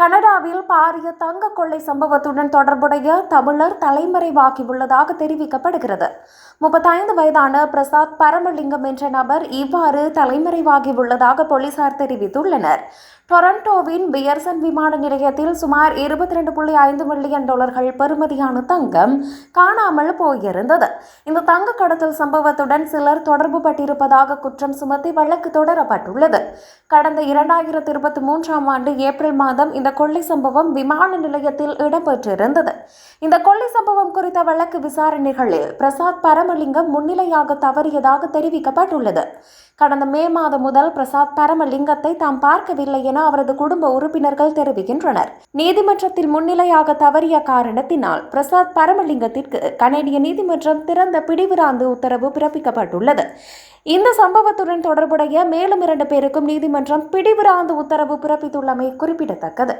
கனடாவில் பாரிய தங்க கொள்ளை சம்பவத்துடன் தொடர்புடைய தமிழர் தலைமறைவாகியுள்ளதாக தெரிவிக்கப்படுகிறது. முப்பத்தைந்து வயதான பிரசாத் பரமலிங்கம் என்ற நபர் இவ்வாறு தலைமறைவாகியுள்ளதாக போலீசார் தெரிவித்துள்ளனர். டொரண்டோவின் பியர்சன் விமான நிலையத்தில் சுமார் இருபத்தி ரெண்டு புள்ளி ஐந்து மில்லியன் டாலர்கள் பெறுமதியான தங்கம் காணாமல் போயிருந்தது. இந்த தங்க கடத்தல் சம்பவத்துடன் சிலர் தொடர்பு பட்டிருப்பதாக குற்றம் சுமத்தி வழக்கு தொடரப்பட்டுள்ளது. கடந்த இரண்டாயிரத்தி இருபத்தி மூன்றாம் ஆண்டு ஏப்ரல் மாதம் இந்த கொள்ளை சம்பவம் விமான நிலையத்தில் இடம்பெற்றிருந்தது. இந்த கொள்ளை சம்பவம் குறித்த வழக்கு விசாரணைகளில் பிரசாத் பரமலிங்கம் முன்னிலையாக தவறியதாக தெரிவிக்கப்பட்டுள்ளது. கடந்த மே மாதம் முதல் பிரசாத் பரமலிங்கத்தை தாம் பார்க்கவில்லை என அவரது குடும்ப உறுப்பினர்கள் தெரிவிக்கின்றனர். நீதிமன்றத்தில் முன்னிலையாக தவறிய காரணத்தினால் பிரசாத் பரமலிங்கத்திற்கு கனேடிய நீதிமன்றம் திறந்த பிடிவிராந்து உத்தரவு பிறப்பிக்கப்பட்டுள்ளது. இந்த சம்பவத்துடன் தொடர்புடைய மேலும் இரண்டு பேருக்கும் நீதிமன்றம் பிடிவிராந்து உத்தரவு பிறப்பித்துள்ளமை குறிப்பிடத்தக்கது.